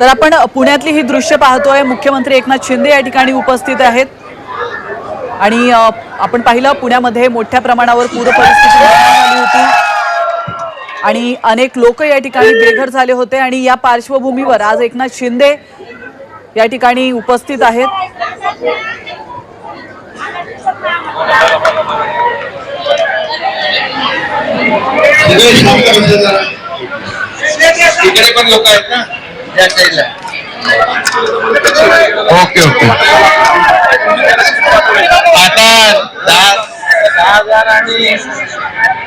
तर आपण पुण्यातली ही दृश्य पाहतोय. मुख्यमंत्री एकनाथ शिंदे या ठिकाणी उपस्थित आहेत. आणि आपण पाहिलं पुण्यामध्ये मोठ्या प्रमाणावर पूर परिस्थिती निर्माण झाली होती. आणि अनेक लोक या ठिकाणी बेघर झाले होते आणि या पार्श्वभूमीवर आज एकनाथ शिंदे या ठिकाणी उपस्थित आहेत. इकडे पण लोक आहेत ना? साईडला ओके ओके. आता दहा दहा हजार आणि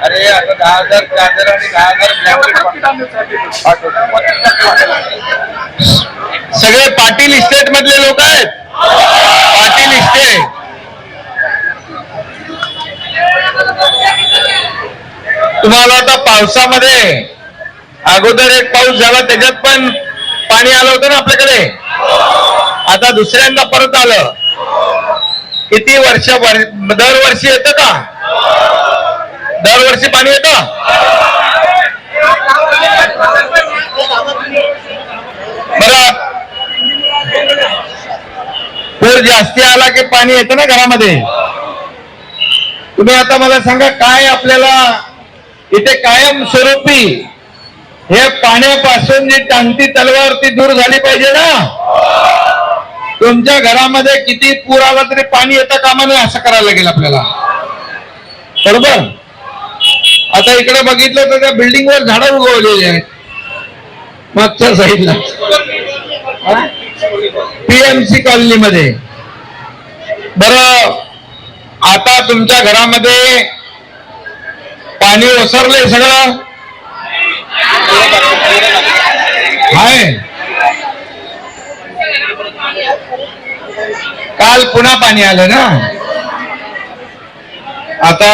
अरे आता दहा हजार चार्जर आणि दहा हजार सगळे पाटील इस्टेट मधले लोक आहेत. पाटील इस्टेट तुम्हाला आता पावसामध्ये अगोदर एक पाऊस झाला त्याच्यात पण पाणी आलं होतं ना आपल्याकडे? आता दुसऱ्यांदा परत आलं. किती वर्ष दरवर्षी येतं का? दरवर्षी पाणी येतं? बरं. पूर जास्ती आला की पाणी येतं ना घरामध्ये? तुम्ही आता मला सांगा काय आपल्याला इथे कायम स्वरूपी हे पाण्यापासून जी टांगती तलवार ती दूर झाली पाहिजे ना. तुमच्या घरामध्ये किती पूर आला तरी पाणी येतं कामा नये असं करायला लागेल आपल्याला. बरोबर? आता इकडे बघितलं तर त्या बिल्डिंग वर झाडं उगवलेली आहेत. मागच्या साईडला. पीएमसी कॉलनीमध्ये. बर आता तुमच्या घरामध्ये पाणी ओसरलंय सगळं. आहे काल पुन्हा पाणी आलं ना? आता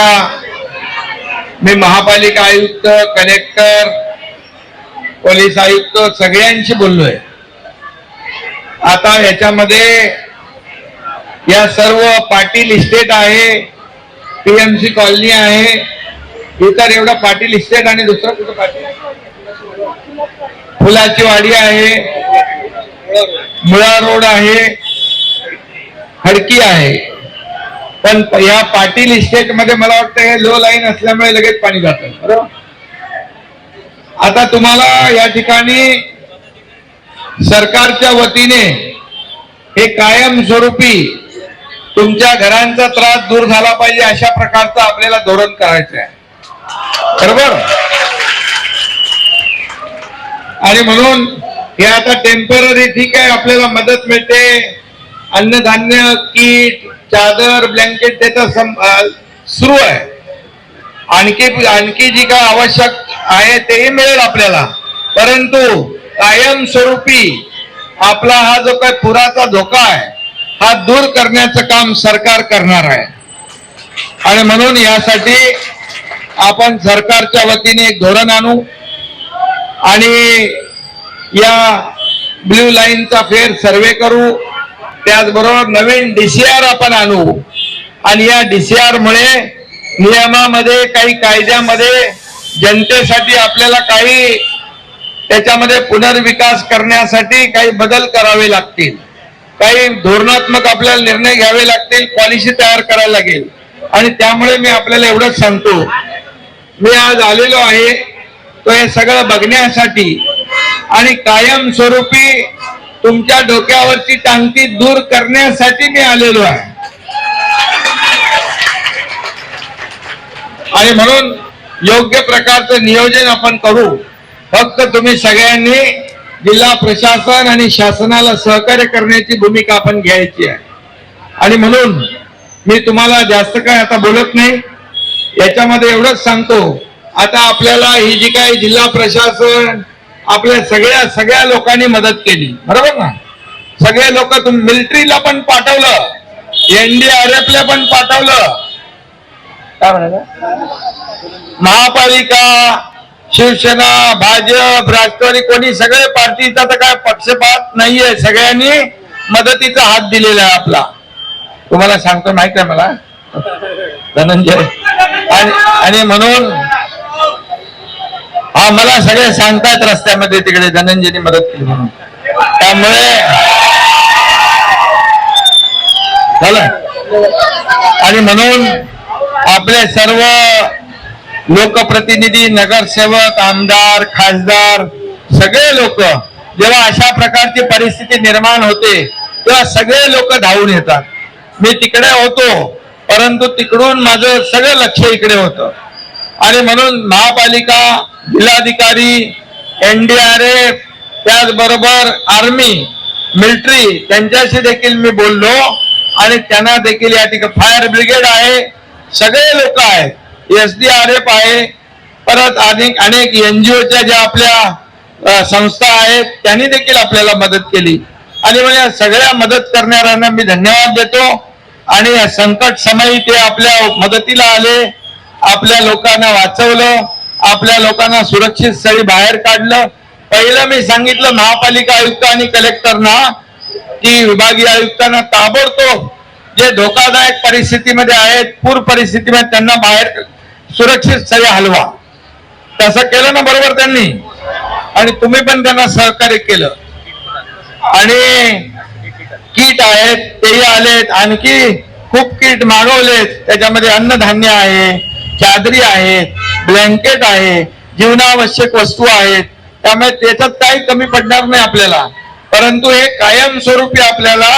मी महापालिका आयुक्त कलेक्टर पोलीस आयुक्त सगळ्यांशी बोललोय. आता ह्याच्यामध्ये या सर्व पाटील इस्टेट आहे पीएमसी कॉलनी आहे इतर एवढं पाटील इस्टेट आणि दुसरं कुठं पाटील फुलाची वाडी आहे मुळा रोड आहे हडकी आहे. पण या पाटील इस्टेटमध्ये मला वाटतं हे लो लाईन असल्यामुळे लगेच पाणी जातं. बरोबर? आता तुम्हाला या ठिकाणी सरकारच्या वतीने हे कायमस्वरूपी तुमच्या घरांचा त्रास दूर झाला पाहिजे अशा प्रकारचं आपल्याला धोरण करायचं आहे बरोबर? आणि म्हणून हे आता टेंपररी ठीक आहे आपल्याला मदत मिळते. अन्नधान्य किट चादर ब्लँकेट त्याचा सम- सुरू आहे. आणखी आणखी जी काय आवश्यक आहे तेही मिळेल आपल्याला. परंतु कायमस्वरूपी आपला हा जो काय पुराचा धोका आहे हा दूर करण्याचं काम सरकार करणार आहे. आणि म्हणून यासाठी आपण सरकारच्या वतीने एक धोरण आणू. आणि या ब्ल्यू लाईनचा फेर सर्वे करू त्याचबरोबर नवीन डीसीआर आपण आणू. आणि या डीसीआर मुळे नियमामध्ये काही कायद्यामध्ये जनतेसाठी आपल्याला काही त्याच्यामध्ये पुनर्विकास करण्यासाठी काही बदल करावे लागतील. काही धोरणात्मक आपल्याला निर्णय घ्यावे लागतील पॉलिसी तयार करायला लागेल. आणि त्यामुळे मी आपल्याला एवढंच सांगतो. मी आज आलेलो आहे तो हे सगळं बघण्यासाठी आणि कायमस्वरूपी तुमच्या डोक्यावरची टांगती दूर करण्यासाठी मी आलेलो आहे. आणि म्हणून योग्य प्रकारचं नियोजन आपण करू. फक्त तुम्ही सगळ्यांनी जिल्हा प्रशासन आणि शासनाला सहकार्य करण्याची भूमिका आपण घ्यायची आहे. आणि म्हणून मी तुम्हाला जास्त काय आता बोलत नाही. याच्यामध्ये एवढंच सांगतो. आता आपल्याला ही जी काही जिल्हा प्रशासन आपल्या सगळ्या सगळ्या लोकांनी मदत केली. बरोबर ना? सगळे लोक तुम्ही मिलिटरीला पण पाठवलं. एनडीआरएफला पण पाठवलं. काय म्हणाला? महापालिका शिवसेना भाजप राष्ट्रवादी कोणी सगळे पार्टीचा तर काय पक्षपात नाहीये. सगळ्यांनी मदतीचा हात दिलेला आहे आपला. तुम्हाला सांगतो माहीत आहे मला? धनंजय. आणि आणि म्हणून हा मला सगळे सांगतायत रस्त्यामध्ये तिकडे धनंजयनी मदत केली म्हणून. त्यामुळे झालं? आणि म्हणून आपले सर्व लोकप्रतिनिधी नगरसेवक आमदार खासदार सगळे लोक जेव्हा अशा प्रकारची परिस्थिती निर्माण होते तेव्हा सगळे लोक धावून येतात. मी तिकडे होतो परंतु तिकडून माझं सगळं लक्ष इकडे होतं. आणि म्हणून महापालिका जिल्हाधिकारी एनडीआरएफ त्याचबरोबर आर्मी मिलिटरी त्यांच्याशी देखील मी बोललो आणि त्यांना देखील या ठिकाणी फायर ब्रिगेड आहे. सगळे लोक आहेत. एस डी आर एफ आहे. परत अनेक अनेक एनजीओच्या ज्या आपल्या संस्था आहेत त्यांनी देखील आपल्याला मदत केली. आणि म्हणजे या सगळ्या मदत करणाऱ्यांना मी धन्यवाद देतो. आणि या संकट समयी ते आपल्या मदतीला आले. आपल्या लोकांना वाचवलं आपल्या लोकांना सुरक्षित स्थळी बाहेर काढलं. पहिलं मी सांगितलं महापालिका आयुक्त आणि कलेक्टरना की विभागीय आयुक्तांना ताबडतोब जे धोकादायक परिस्थितीमध्ये आहेत पूर परिस्थितीमध्ये त्यांना बाहेर सुरक्षित स्थळी हलवा. तसं केलं ना बरोबर त्यांनी. आणि तुम्ही पण त्यांना सहकार्य केलं. आणि किट आहेत तेही आलेत. आणखी खूप किट मागवलेत. त्याच्यामध्ये अन्नधान्य आहे. चादरी आहेत ब्लँकेट आहे जीवनावश्यक वस्तू आहेत. त्यामुळे त्याच्यात काही कमी पडणार नाही आपल्याला. परंतु हे कायमस्वरूपी आपल्याला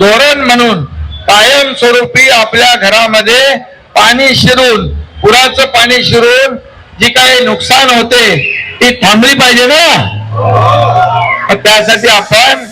धोरण म्हणून कायमस्वरूपी आपल्या घरामध्ये पाणी शिरून पुराचं पाणी शिरून जी काही नुकसान होते ती थांबली पाहिजे ना? मग त्यासाठी आपण